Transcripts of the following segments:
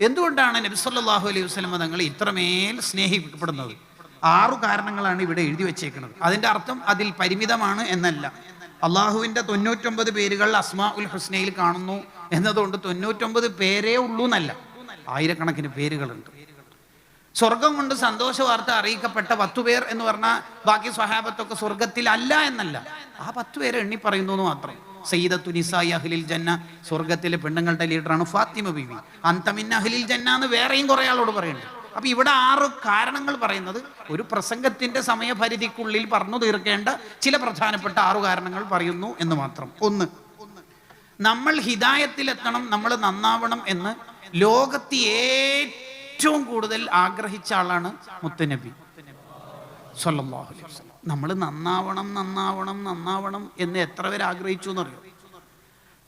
എന്തുകൊണ്ടാണ് നബി സല്ലല്ലാഹു അലൈഹി വസ്ലമ തങ്ങൾ ഇത്രമേൽ സ്നേഹിക്കപ്പെടുന്നത്? ആറു കാരണങ്ങളാണ് ഇവിടെ എഴുതി വെച്ചേക്കുന്നത്. അതിന്റെ അർത്ഥം അതിൽ പരിമിതമാണ് എന്നല്ല. അള്ളാഹുവിന്റെ തൊണ്ണൂറ്റൊമ്പത് പേരുകൾ അസ്മാ ഉൽ ഹുസ്നയിൽ കാണുന്നു എന്നതുകൊണ്ട് തൊണ്ണൂറ്റൊമ്പത് പേരേ ഉള്ളൂ എന്നല്ല. ആയിരക്കണക്കിന് പേരുകളുണ്ട്. സ്വർഗം കൊണ്ട് സന്തോഷ വാർത്ത അറിയിക്കപ്പെട്ട പത്തു പേർ എന്ന് പറഞ്ഞാൽ ബാക്കി സ്വഹാബത്തൊക്കെ സ്വർഗത്തിൽ അല്ല എന്നല്ല. ആ പത്തു പേരെ എണ്ണി പറയുന്നു മാത്രം. സയ്യിദത്തു നിസായി അഹ്ലിൽ ജന്ന സ്വർഗത്തിലെ പെണ്ണുങ്ങളുടെ ലീഡറാണ് ഫാത്തിമ ബിബി അന്തമിൻ അഹ്ലിൽ ജന്ന എന്ന് വേറെയും കുറെ ആളോട് പറയുന്നുണ്ട്. അപ്പൊ ഇവിടെ ആറ് കാരണങ്ങൾ പറയുന്നത് ഒരു പ്രസംഗത്തിന്റെ സമയപരിധിക്കുള്ളിൽ പറഞ്ഞു തീർക്കേണ്ട ചില പ്രധാനപ്പെട്ട ആറു കാരണങ്ങൾ പറയുന്നു എന്ന് മാത്രം. ഒന്ന് നമ്മൾ ഹിതായത്തിലെത്തണം നമ്മൾ നന്നാവണം എന്ന് ലോകത്തെ ഏറ്റവും കൂടുതൽ ആഗ്രഹിച്ച ആളാണ് മുത്തനബി. സല്ലല്ലാഹു അലൈഹി നമ്മൾ നന്നാവണം നന്നാവണം നന്നാവണം എന്ന് എത്ര പേര് ആഗ്രഹിച്ചു എന്നറിയോ?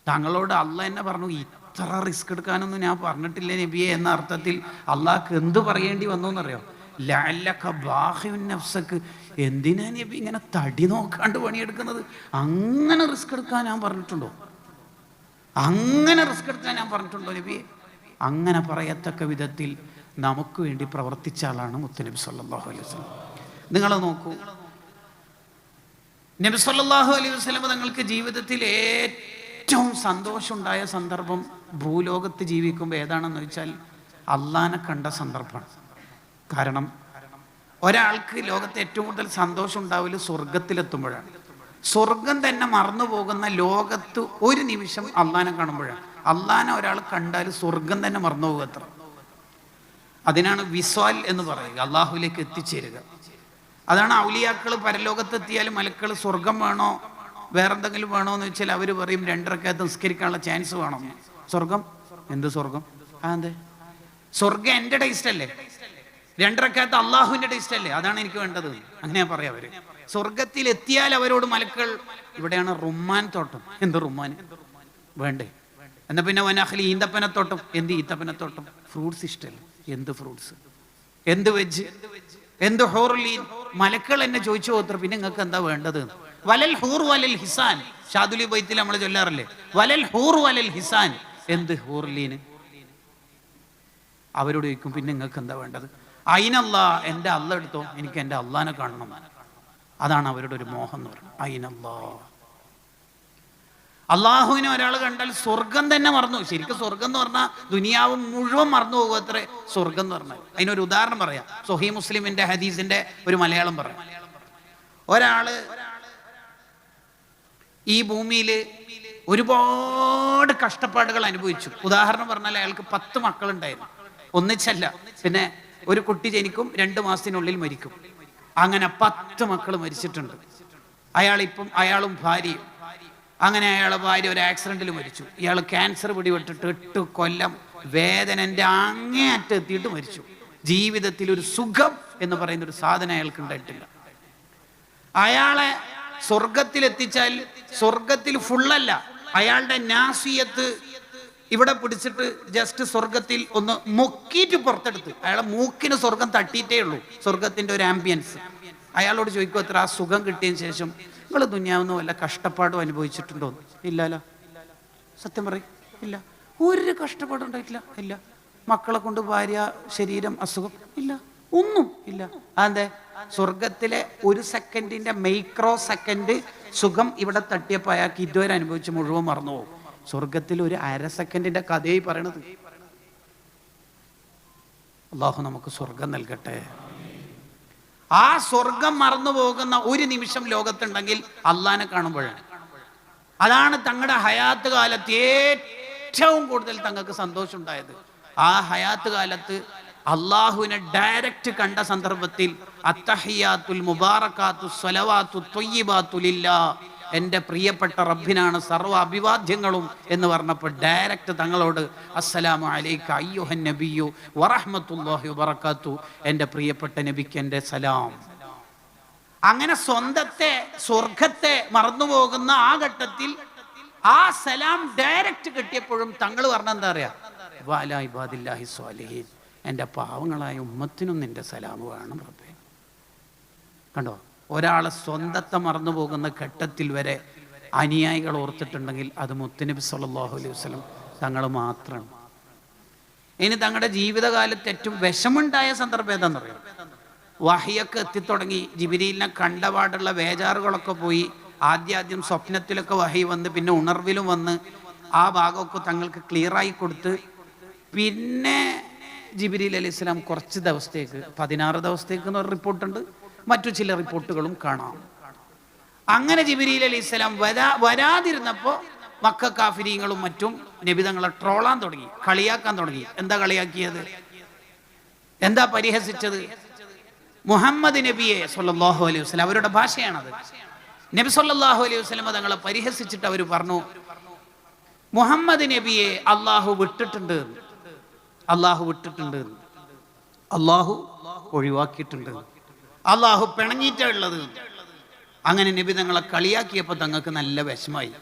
താങ്കളോട് അല്ല എന്നെ പറഞ്ഞു ഇത്ര റിസ്ക് എടുക്കാനൊന്നും ഞാൻ പറഞ്ഞിട്ടില്ല നബിയെ? എന്ന അർത്ഥത്തിൽ അള്ളാഹ്ക്ക് എന്ത് പറയേണ്ടി വന്നു എന്നറിയോ? ലാലക്ക എന്തിനാ നബി ഇങ്ങനെ തടി നോക്കാണ്ട് പണിയെടുക്കുന്നത്? അങ്ങനെ റിസ്ക് എടുക്കാൻ ഞാൻ പറഞ്ഞിട്ടുണ്ടോ? അങ്ങനെ റിസ്ക് എടുക്കാൻ ഞാൻ പറഞ്ഞിട്ടുണ്ടോ നബി അങ്ങനെ പറയത്തക്ക വിധത്തിൽ നമുക്ക് വേണ്ടി പ്രവർത്തിച്ച ആളാണ് മുത്തനബി സല്ലാഹു അലൈഹി നിങ്ങൾ നോക്കൂ. നബി സല്ലല്ലാഹു അലൈഹി വസല്ലം തങ്ങൾക്ക് ജീവിതത്തിൽ ഏറ്റവും സന്തോഷമുണ്ടായ സന്ദർഭം ഭൂലോകത്ത് ജീവിക്കുമ്പോൾ ഏതാണെന്ന് വെച്ചാൽ അള്ളാനെ കണ്ട സന്ദർഭമാണ്. കാരണം ഒരാൾക്ക് ലോകത്ത് ഏറ്റവും കൂടുതൽ സന്തോഷം ഉണ്ടാവില്ല സ്വർഗത്തിലെത്തുമ്പോഴാണ് സ്വർഗം തന്നെ മറന്നു പോകുന്ന ലോകത്ത് ഒരു നിമിഷം അള്ളാനെ കാണുമ്പോഴാണ്. അള്ളാനെ ഒരാൾ കണ്ടാൽ സ്വർഗം തന്നെ മറന്നു പോകുക അതിനാണ് വിസ്വാൽ എന്ന് പറയുക. അള്ളാഹുവിലേക്ക് എത്തിച്ചേരുക. അതാണ് ഔലിയാക്കൾ പരലോകത്തെത്തിയാൽ മലക്കൾ സ്വർഗം വേണോ? വേറെന്തെങ്കിലും വേണോ എന്ന് വെച്ചാൽ അവർ പറയും രണ്ടരക്കകത്ത് നിസ്കരിക്കാനുള്ള ചാൻസ് വേണം. സ്വർഗം? എന്ത് സ്വർഗം? ആ എന്തേ സ്വർഗം എന്റെ ടേസ്റ്റ് അല്ലേ? രണ്ടരക്കകത്ത് അള്ളാഹുവിന്റെ ടേസ്റ്റ് അല്ലേ? അതാണ് എനിക്ക് വേണ്ടത്. അങ്ങനെയാ പറയാ അവർ. സ്വർഗത്തിൽ എത്തിയാൽ അവരോട് മലക്കൾ ഇവിടെയാണ് റുമ്മാൻ തോട്ടം. എന്ത് റുമ്മാൻ? വേണ്ടേ. എന്നാ പിന്നെ വനാഹലി ഈന്തപ്പനത്തോട്ടം. എന്ത് ഈന്തപ്പനത്തോട്ടം? ഫ്രൂട്ട്സ് ഇഷ്ടമല്ല എന്ത് ഫ്രൂട്ട്സ്? എന്ത് വെജ്? എന്ത് ഹോർലീൻ മലക്കൾ എന്നെ ചോദിച്ചു പോത്ര പിന്നെ നിങ്ങൾക്ക് എന്താ വേണ്ടത്? വലൽ ഹൂർ വലൽ ഹിസാൻ. ഷാദുലി ബൈത്തിൽ നമ്മൾ ചൊല്ലാറില്ലേ? വലൽ ഹൂർ വലൽ ഹിസാൻ. എന്ത് ഹൂർലീന് അവരോട് ചോദിക്കും പിന്നെ നിങ്ങൾക്ക് എന്താ വേണ്ടത്? അയിനല്ല എന്റെ അല്ല എടുത്തോ. എനിക്ക് എന്റെ അള്ളാനെ കാണണം. അതാണ് അവരുടെ ഒരു മോഹം എന്ന് പറയുന്നത്. അയിനല്ലാ അള്ളാഹുവിനെ ഒരാൾ കണ്ടാൽ സ്വർഗം തന്നെ മറന്നു. ശരിക്കും സ്വർഗം എന്ന് പറഞ്ഞാൽ ദുനിയാവ് മുഴുവൻ മറന്നു പോകും അത്ര സ്വർഗം എന്ന് പറഞ്ഞാൽ. അതിനൊരു ഉദാഹരണം പറയാം. സൊഹി മുസ്ലിമിന്റെ ഹദീസിന്റെ ഒരു മലയാളം പറയാം. ഒരാൾ ഈ ഭൂമിയിൽ ഒരുപാട് കഷ്ടപ്പാടുകൾ അനുഭവിച്ചു. ഉദാഹരണം പറഞ്ഞാൽ അയാൾക്ക് പത്ത് മക്കളുണ്ടായിരുന്നു. ഒന്നിച്ചല്ല. പിന്നെ ഒരു കുട്ടി ജനിക്കും രണ്ട് മാസത്തിനുള്ളിൽ മരിക്കും. അങ്ങനെ പത്ത് മക്കൾ മരിച്ചിട്ടുണ്ട്. അയാളിപ്പം അയാളും ഭാര്യയും. അങ്ങനെ അയാളെ ഭാര്യ ഒരു ആക്സിഡന്റിൽ മരിച്ചു. ഇയാൾ ക്യാൻസർ പിടിപെട്ടിട്ട് എട്ട് കൊല്ലം വേദനന്റെ അങ്ങേയറ്റം എത്തിയിട്ട് മരിച്ചു. ജീവിതത്തിൽ ഒരു സുഖം എന്ന് പറയുന്ന ഒരു സാധനം അയാൾക്ക് ഉണ്ടായിട്ടില്ല. അയാളെ സ്വർഗത്തിൽ എത്തിച്ചാൽ സ്വർഗത്തിൽ ഫുള്ളല്ല അയാളുടെ നാസിയത്ത് ഇവിടെ പിടിച്ചിട്ട് ജസ്റ്റ് സ്വർഗത്തിൽ ഒന്ന് മുക്കിയിട്ട് പുറത്തെടുത്ത്. അയാളെ മൂക്കിന് സ്വർഗം തട്ടിയിട്ടേ ഉള്ളൂ. സ്വർഗത്തിന്റെ ഒരു ആംബിയൻസ് അയാളോട് ചോദിക്കും അത്ര ആ സുഖം കിട്ടിയതിന് ശേഷം നിങ്ങൾ ദുന്യാവുന്ന വല്ല കഷ്ടപ്പാടും അനുഭവിച്ചിട്ടുണ്ടോ? ഇല്ലല്ലോ. സത്യം പറയും. ഇല്ല. ഒരു കഷ്ടപ്പാടും ഉണ്ടായിട്ടില്ല. ഇല്ല. മക്കളെ കൊണ്ട് ഭാര്യ ശരീരം അസുഖം? ഇല്ല. ഒന്നും ഇല്ല. അതെ സ്വർഗത്തിലെ ഒരു സെക്കൻഡിന്റെ മൈക്രോ സെക്കൻഡ് സുഖം ഇവിടെ തട്ടിയപ്പോൾ അയാൾക്ക് ഇതുവരെ അനുഭവിച്ച് മുഴുവൻ മറന്നു പോകും സ്വർഗത്തിൽ ഒരു അര സെക്കൻഡിന്റെ കഥയായി പറയണത്. അള്ളാഹു നമുക്ക് സ്വർഗം നൽകട്ടെ. ആ സ്വർഗം മറന്നു പോകുന്ന ഒരു നിമിഷം ലോകത്തുണ്ടെങ്കിൽ അള്ളാനെ കാണുമ്പോഴാണ്. അതാണ് തങ്ങളുടെ ഹയാത്ത് കാലത്ത് ഏറ്റവും കൂടുതൽ തങ്ങൾക്ക് സന്തോഷം ഉണ്ടായത് ആ ഹയാത്ത് കാലത്ത് അള്ളാഹുവിനെ ഡയറക്റ്റ് കണ്ട സന്ദർഭത്തിൽ അത്തഹിയാത്തുൽ മുബാറക്കാത്തു സ്വലവാത്തു തൊയ്യബാത്തുലില്ല എന്റെ പ്രിയപ്പെട്ട റബ്ബിനാണ് സർവ അഭിവാദ്യങ്ങളും എന്ന് പറഞ്ഞപ്പോൾ ഡയറക്റ്റ് തങ്ങളോട് അസ്സലാമു അലൈക്ക അയ്യുഹൻ നബിയു വറഹ്മത്തുള്ളാഹി വബറകാത്തു എന്റെ പ്രിയപ്പെട്ട നബിക്ക് എന്റെ സലാം. അങ്ങനെ സ്വന്തത്തെ സ്വർഗത്തെ മറന്നുപോകുന്ന ആ ഘട്ടത്തിൽ ആ സലാം ഡയറക്റ്റ് കിട്ടിയപ്പോഴും തങ്ങൾ പറഞ്ഞ എന്താ ഇബാദില്ലാഹി സ്വാലിഹീൻ. എന്റെ പാവങ്ങളായ ഉമ്മത്തിനും നിന്റെ സലാം വേണം റബ്ബേ. കണ്ടോ? ഒരാളെ സ്വന്തത്തെ മറന്നു പോകുന്ന ഘട്ടത്തിൽ വരെ അനുയായികൾ ഓർത്തിട്ടുണ്ടെങ്കിൽ അത് മുത്തുനബി സല്ലാഹു അലൈഹി വസ്ലം തങ്ങൾ മാത്രമാണ്. ഇനി തങ്ങളുടെ ജീവിതകാലത്ത് ഏറ്റവും വിഷമുണ്ടായ സന്ദർഭം പറയുന്നത് വഹിയൊക്കെ എത്തിത്തുടങ്ങി ജിബിരിയിലിനെ കണ്ടപാടുള്ള വേജാറുകളൊക്കെ പോയി ആദ്യാദ്യം സ്വപ്നത്തിലൊക്കെ വഹി വന്ന് പിന്നെ ഉണർവിലും വന്ന് ആ ഭാഗമൊക്കെ തങ്ങൾക്ക് ക്ലിയറായി കൊടുത്ത് പിന്നെ ജിബിരിൽ അലി ഇസ്ലാം കുറച്ച് ദിവസത്തേക്ക് പതിനാറ് ദിവസത്തേക്ക് എന്ന് റിപ്പോർട്ടുണ്ട്. മറ്റു ചില റിപ്പോർട്ടുകളും കാണാം അങ്ങനെ ജിബിരി അലി ഇസ്ലാം വരാ വരാതിരുന്നപ്പോൾ മക്ക കാഫിരീങ്ങളും മറ്റും നബിതങ്ങളെ ട്രോളാൻ തുടങ്ങി കളിയാക്കാൻ തുടങ്ങി എന്താ കളിയാക്കിയത് എന്താ പരിഹസിച്ചത് മുഹമ്മദ് നബിയെ സല്ലല്ലാഹു അലൈഹി വസ്ലം അവരുടെ ഭാഷയാണത് നബി സല്ലല്ലാഹു അലൈഹി വസല്ലം തങ്ങളെ പരിഹസിച്ചിട്ട് അവർ പറഞ്ഞു മുഹമ്മദ് നബിയെ അള്ളാഹു വിട്ടിട്ടുണ്ട്. അള്ളാഹു വിട്ടിട്ടുണ്ട്. അള്ളാഹു ഒഴിവാക്കിയിട്ടുണ്ട്. അള്ളാഹു പിണങ്ങിയിട്ടുള്ളത് അങ്ങനെ നബി തങ്ങളെ കളിയാക്കിയപ്പോൾ തങ്ങൾക്ക് നല്ല വിഷമായി.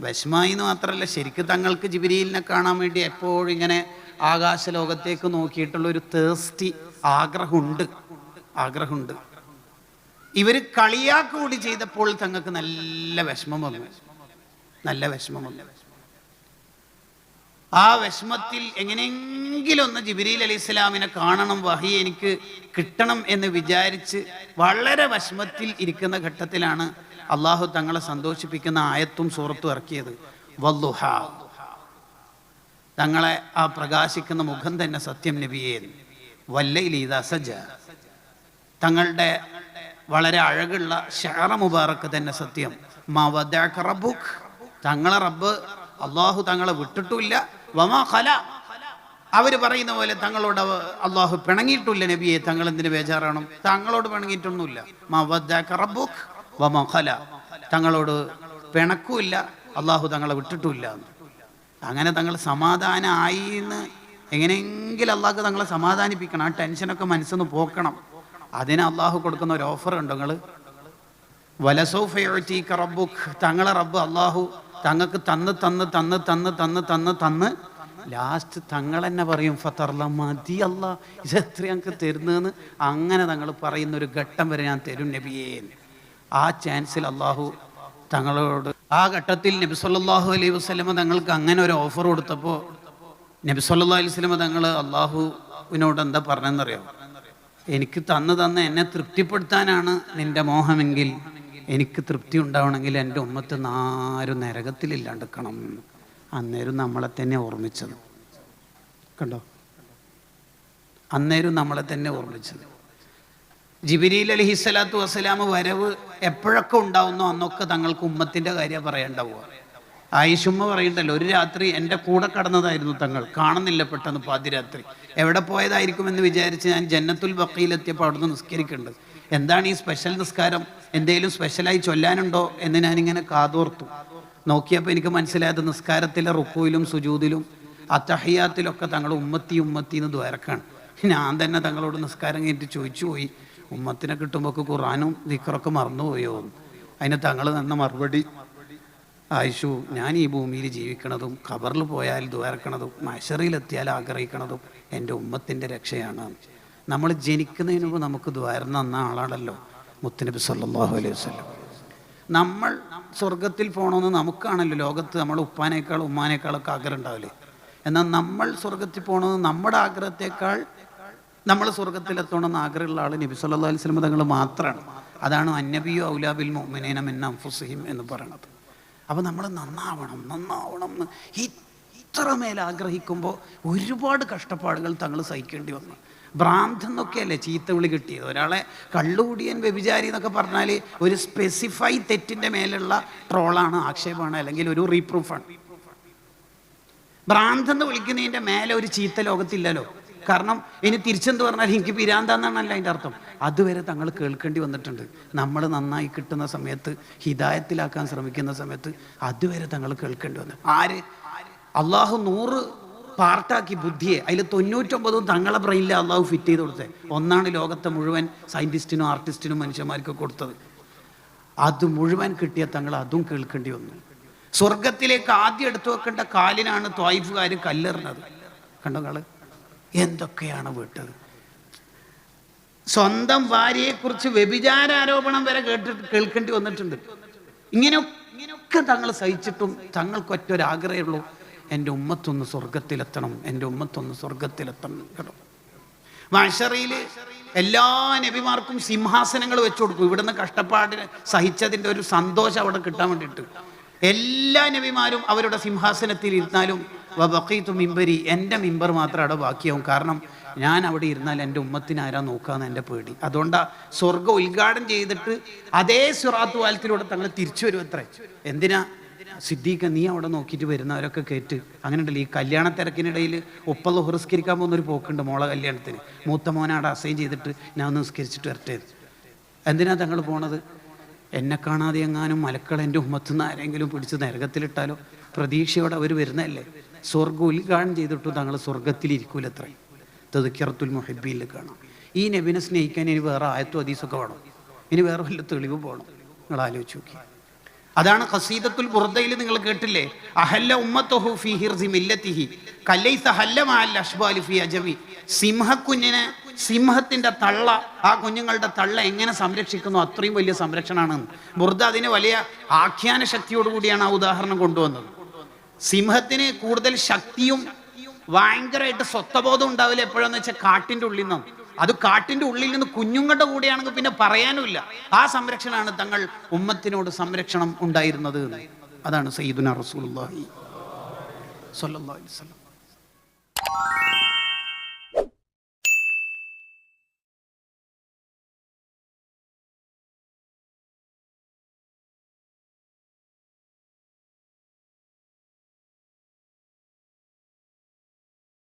വിഷമായി എന്ന് മാത്രമല്ല ശരിക്കും തങ്ങൾക്ക് ജിബിരിയിലിനെ കാണാൻ വേണ്ടി എപ്പോഴും ഇങ്ങനെ ആകാശ ലോകത്തേക്ക് നോക്കിയിട്ടുള്ള ഒരു തേസ്റ്റി ആഗ്രഹമുണ്ട്. ആഗ്രഹമുണ്ട്. ഇവർ കളിയാക്കുകൂടി ചെയ്തപ്പോൾ തങ്ങൾക്ക് നല്ല വിഷമം വന്നു. നല്ല വിഷമം വന്നു. ആ വിഷമത്തിൽ എങ്ങനെയെങ്കിലും ഒന്ന് ജിബിരിൽ അലി ഇസ്ലാമിനെ കാണണം വഹി എനിക്ക് കിട്ടണം എന്ന് വിചാരിച്ച് വളരെ വിഷമത്തിൽ ഇരിക്കുന്ന ഘട്ടത്തിലാണ് അള്ളാഹു തങ്ങളെ സന്തോഷിപ്പിക്കുന്ന ആയത്തും സൂറത്തും ഇറക്കിയത്. വല്ലുഹ. തങ്ങളെ ആ പ്രകാശിക്കുന്ന മുഖം തന്നെ സത്യം നബിയേ. വല്ലയിലീത സജ. തങ്ങളുടെ വളരെ അഴകുള്ള ഷാറ മുബാറക്ക് തന്നെ സത്യം. മാ. തങ്ങളെ റബ്ബ് അള്ളാഹു തങ്ങളെ വിട്ടിട്ടില്ല വമാ ഖല. അവർ പറയുന്ന പോലെ തങ്ങളോട് അള്ളാഹു പിണങ്ങിയിട്ടില്ല നബിയെ. തങ്ങൾ എന്തിനു ബേജാറാണം? തങ്ങളോട് പിണങ്ങിയിട്ടൊന്നുമില്ല. മാ വദ്ദഅക റബ്ബുക് വമാ ഖല. തങ്ങളോട് പിണക്കുമില്ല അള്ളാഹു തങ്ങളെ വിട്ടിട്ടില്ല അങ്ങനെ തങ്ങൾ സമാധാനമായി എന്ന് എങ്ങനെയെങ്കിലും അള്ളാഹ് തങ്ങളെ സമാധാനിപ്പിക്കണം. ആ ടെൻഷനൊക്കെ മനസ്സിന്ന് പോക്കണം. അതിന് അള്ളാഹു കൊടുക്കുന്ന ഒരു ഓഫർ ഉണ്ട് നിങ്ങൾ വലസൗഫയോറ്റീക്ക റബ്ബുക്ക് തങ്ങളെ റബ്ബ് അള്ളാഹു തങ്ങൾക്ക് തന്ന് തന്ന് തന്ന് തന്ന് തന്ന് തന്ന് തന്ന്. ലാസ്റ്റ് തങ്ങൾ തന്നെ പറയും ഫത്തർല മതി അല്ല ഇത് എത്ര ഞങ്ങൾക്ക് തരുന്നതെന്ന് അങ്ങനെ തങ്ങൾ പറയുന്ന ഒരു ഘട്ടം വരെ ഞാൻ തരും നബിയേ. ആ ചാൻസിൽ അള്ളാഹു തങ്ങളോട് ആ ഘട്ടത്തിൽ നബി സല്ലാഹു അലൈഹി വസ്ലമ തങ്ങൾക്ക് അങ്ങനെ ഒരു ഓഫർ കൊടുത്തപ്പോൾ നബി സല്ലാ അലൈഹി വസല്ലമ തങ്ങൾ അള്ളാഹുവിനോട് എന്താ പറഞ്ഞെന്നറിയാം എനിക്ക് തന്ന് തന്ന് എന്നെ തൃപ്തിപ്പെടുത്താനാണ് നിന്റെ മോഹമെങ്കിൽ എനിക്ക് തൃപ്തി ഉണ്ടാവണമെങ്കിൽ എന്റെ ഉമ്മത്ത് നാരും നരകത്തിലില്ലാണ്ടിക്കണം അന്നേരം നമ്മളെ തന്നെ ഓർമ്മിച്ചത്. കണ്ടോ? അന്നേരം നമ്മളെ തന്നെ ഓർമ്മിച്ചത്. ജിബിരിയിൽ അലഹി സ്വലാത്തു വസ്സലാം വരവ് എപ്പോഴൊക്കെ ഉണ്ടാവുന്നോ അന്നൊക്കെ തങ്ങൾക്ക് ഉമ്മത്തിന്റെ കാര്യം പറയേണ്ടാവുക. ആയിഷുമ്മ പറയണ്ടല്ലോ. ഒരു രാത്രി എന്റെ കൂടെ കടന്നതായിരുന്നു തങ്ങൾ. കാണുന്നില്ല പെട്ടെന്ന് പാതിരാത്രി എവിടെ പോയതായിരിക്കുമെന്ന് വിചാരിച്ച് ഞാൻ ജന്നത്തുൽ ബക്കയിലെത്തിയപ്പോൾ അവിടുന്ന് നിസ്കരിക്കുന്നുണ്ട് എന്താണ് ഈ സ്പെഷ്യൽ നിസ്കാരം? എന്തെങ്കിലും സ്പെഷ്യലായി ചൊല്ലാനുണ്ടോ എന്ന് ഞാനിങ്ങനെ കാതോർത്തു. നോക്കിയപ്പോൾ എനിക്ക് മനസ്സിലായത് നിസ്കാരത്തിലെ റുക്കുവിലും സുജൂതിലും അത്തഹിയാത്തിലൊക്കെ തങ്ങൾ ഉമ്മത്തി ഉമ്മത്തി എന്ന് ദ്വാരക്കാണ്. ഞാൻ തന്നെ തങ്ങളോട് നിസ്കാരം കഴിഞ്ഞിട്ട് ചോദിച്ചു പോയി. ഉമ്മത്തിനെ കിട്ടുമ്പോൾ ഖുറാനും ദിക്കറൊക്കെ മറന്നുപോയോ. അതിന് തങ്ങൾ തന്ന മറുപടി ആയിഷു ഞാൻ ഈ ഭൂമിയിൽ ജീവിക്കണതും ഖബറിൽ പോയാൽ ദ്വാരക്കണതും മഷറിയിലെത്തിയാൽ ആഗ്രഹിക്കണതും എന്റെ ഉമ്മത്തിന്റെ രക്ഷയാണ്. നമ്മൾ ജനിക്കുന്നതിന് മുമ്പ് നമുക്ക് ദ്വാരം തന്ന ആളാണല്ലോ മുത്തനബി സല്ലാഹു അലൈഹി വസ്ലം നമ്മൾ സ്വർഗത്തിൽ പോകണമെന്ന് നമുക്കാണല്ലോ ലോകത്ത് നമ്മൾ ഉപ്പാനേക്കാൾ ഉമ്മാനേക്കാളൊക്കെ ആഗ്രഹം ഉണ്ടാവില്ലേ എന്നാൽ നമ്മൾ സ്വർഗത്തിൽ പോകണമെന്ന് നമ്മുടെ ആഗ്രഹത്തെക്കാൾ നമ്മൾ സ്വർഗത്തിലെത്തണമെന്ന് ആഗ്രഹമുള്ള ആൾ നബി സല്ലാ അലൈഹി സ്വലം തങ്ങൾ മാത്രമാണ് അതാണ് അന്നബിയോ ഔലാബിൽ മുഅ്മിനീന മിൻ അൻഫുസിഹിം എന്ന് പറയുന്നത്. അപ്പോൾ നമ്മൾ നന്നാവണം നന്നാവണം എന്ന് ഇത്രമേൽ ആഗ്രഹിക്കുമ്പോൾ ഒരുപാട് കഷ്ടപ്പാടുകൾ തങ്ങൾ സഹിക്കേണ്ടി വന്നു. ഭ്രാന്തെന്നൊക്കെയല്ലേ ചീത്ത വിളി കിട്ടിയത്? ഒരാളെ കള്ളുകൂടിയൻ വ്യഭിചാരി എന്നൊക്കെ പറഞ്ഞാൽ ഒരു സ്പെസിഫൈ തെറ്റിന്റെ മേലുള്ള ട്രോളാണ് ആക്ഷേപമാണ് അല്ലെങ്കിൽ ഒരു റീപ്രൂഫാണ് ഭ്രാന്തെന്ന് വിളിക്കുന്നതിന്റെ മേലെ ഒരു ചീത്ത ലോകത്തില്ലല്ലോ. കാരണം ഇനി തിരിച്ചെന്ത് പറഞ്ഞാൽ എനിക്ക് പിരാന്താന്നാണല്ലോ അതിന്റെ അർത്ഥം. അതുവരെ തങ്ങൾ കേൾക്കേണ്ടി വന്നിട്ടുണ്ട്. നമ്മൾ നന്നായി കിട്ടുന്ന സമയത്ത് ഹിതായത്തിലാക്കാൻ ശ്രമിക്കുന്ന സമയത്ത് അതുവരെ തങ്ങൾ കേൾക്കേണ്ടി വന്നു. ആര്? അള്ളാഹു നൂറ് പാർട്ടാക്കി ബുദ്ധിയെ അതിൽ തൊണ്ണൂറ്റൊമ്പതും തങ്ങളെ ബ്രെയിനിൽ അള്ളാഹു ഫിറ്റ് ചെയ്ത് കൊടുത്തത്. ഒന്നാണ് ലോകത്തെ മുഴുവൻ സയന്റിസ്റ്റിനും ആർട്ടിസ്റ്റിനും മനുഷ്യന്മാർക്കും കൊടുത്തത്. അത് മുഴുവൻ കിട്ടിയ തങ്ങൾ അതും കേൾക്കേണ്ടി വന്നു. സ്വർഗത്തിലേക്ക് ആദ്യം എടുത്തു വെക്കേണ്ട കാലിനാണ് ത്വായിഫുകാർ കല്ലെറിഞ്ഞത്. കണ്ടോ കൾ എന്തൊക്കെയാണ് വിട്ടത്? സ്വന്തം ഭാര്യയെക്കുറിച്ച് വ്യഭിചാരാരോപണം വരെ കേട്ടിട്ട് കേൾക്കേണ്ടി വന്നിട്ടുണ്ട്. ഇങ്ങനെ ഇങ്ങനെയൊക്കെ തങ്ങൾ സഹിച്ചിട്ടും തങ്ങൾക്ക് ഒറ്റൊരാഗ്രഹമുള്ളൂ എന്റെ ഉമ്മത്തൊന്ന് സ്വർഗത്തിലെത്തണം എന്റെ ഉമ്മത്തൊന്ന് സ്വർഗത്തിലെത്തണം കേട്ടോ. മഷറിയിൽ എല്ലാ നബിമാർക്കും സിംഹാസനങ്ങൾ വെച്ചു കൊടുക്കും. ഇവിടുന്ന് കഷ്ടപ്പാടിന് സഹിച്ചതിന്റെ ഒരു സന്തോഷം അവിടെ കിട്ടാൻ വേണ്ടിയിട്ട്. എല്ലാ നബിമാരും അവരുടെ സിംഹാസനത്തിൽ ഇരുന്നാലും വബക്കീത്തു മിമ്പരി എന്റെ മിമ്പർ മാത്രം അവിടെ ബാക്കിയാവും. കാരണം ഞാൻ അവിടെ ഇരുന്നാൽ എന്റെ ഉമ്മത്തിന് ആരാ നോക്കാന്ന് എന്റെ പേടി. അതുകൊണ്ടാ സ്വർഗം ഉദ്ഘാടനം ചെയ്തിട്ട് അതേ സുറാത്ത് വാലത്തിലൂടെ തങ്ങൾ തിരിച്ചു വരും അത്രേ. എന്തിനാ? സിദ്ദീഖ നീ അവിടെ നോക്കിയിട്ട് വരുന്നവരൊക്കെ കേട്ട്. അങ്ങനെ ഉണ്ടല്ലോ ഈ കല്യാണ തിരക്കിനിടയിൽ ഒപ്പം ഹുറസ്കരിക്കാൻ പോകുന്ന ഒരു പോക്കുണ്ട് മോളെ കല്യാണത്തിന്. മൂത്ത മോനാടെ അസൈൻ ചെയ്തിട്ട് ഞാൻ ഒന്ന് നിസ്കരിച്ചിട്ട് വരട്ടെ. എന്തിനാ തങ്ങൾ പോണത്? എന്നെ കാണാതെ എങ്ങാനും മലക്കൾ എന്റെ ഉമ്മത്തുനിന്ന് ആരെങ്കിലും പിടിച്ച് നരകത്തിലിട്ടാലോ? പ്രതീക്ഷയോടെ അവർ വരുന്നതല്ലേ? സ്വർഗം ഉദ്ഘാടനം ചെയ്തിട്ടു തങ്ങൾ സ്വർഗത്തിലിരിക്കൂലത്രേ തെതുക്കിറത്തുൽ മൊഹബിയിൽ കാണാം. ഈ നബിനെ സ്നേഹിക്കാൻ ഇനി വേറെ ആയത്തും അതീസൊക്കെ വേണം? ഇനി വേറെ വല്ല തെളിവ് പോകണം നിങ്ങൾ ആലോചിച്ച് നോക്കി അതാണ് ഖസീദത്തുൽ ബുർദയിൽ നിങ്ങൾ കേട്ടില്ലേ? അഹല്ല ഉമ്മത്തുഹു ഫീ ഹിർസി മില്ലത്തിഹി. കല്ലൈസ ഹല്ല മഅൽ അഷ്ബാലി ഫി അജമി. സിംഹക്കുഞ്ഞിനെ സിംഹത്തിന്റെ തള്ള ആ കുഞ്ഞുങ്ങളുടെ തള്ള എങ്ങനെ സംരക്ഷിക്കുന്നു? അത്രയും വലിയ സംരക്ഷണമാണ്. ബുർദ അതിന് വലിയ ആഖ്യാന ശക്തിയോടുകൂടിയാണ് ആ ഉദാഹരണം കൊണ്ടുവന്നത്. സിംഹത്തിന് കൂടുതൽ ശക്തിയും ഭയങ്കരമായിട്ട് സ്വത്വബോധം ഉണ്ടാവില്ല എപ്പോഴാന്ന് വെച്ചാൽ കാട്ടിന്റെ ഉള്ളിൽ നിന്നും. അത് കാട്ടിന്റെ ഉള്ളിൽ നിന്ന് കുഞ്ഞുങ്ങളുടെ കൂടെയാണെങ്കിൽ പിന്നെ പറയാനുമില്ല. ആ സംരക്ഷണമാണ് തങ്ങൾ ഉമ്മത്തിനോട് സംരക്ഷണം ഉണ്ടായിരുന്നത് അതാണ് സയ്യിദുന റസൂലുള്ളാഹി സ്വല്ലല്ലാഹി അലൈഹി വസല്ലം.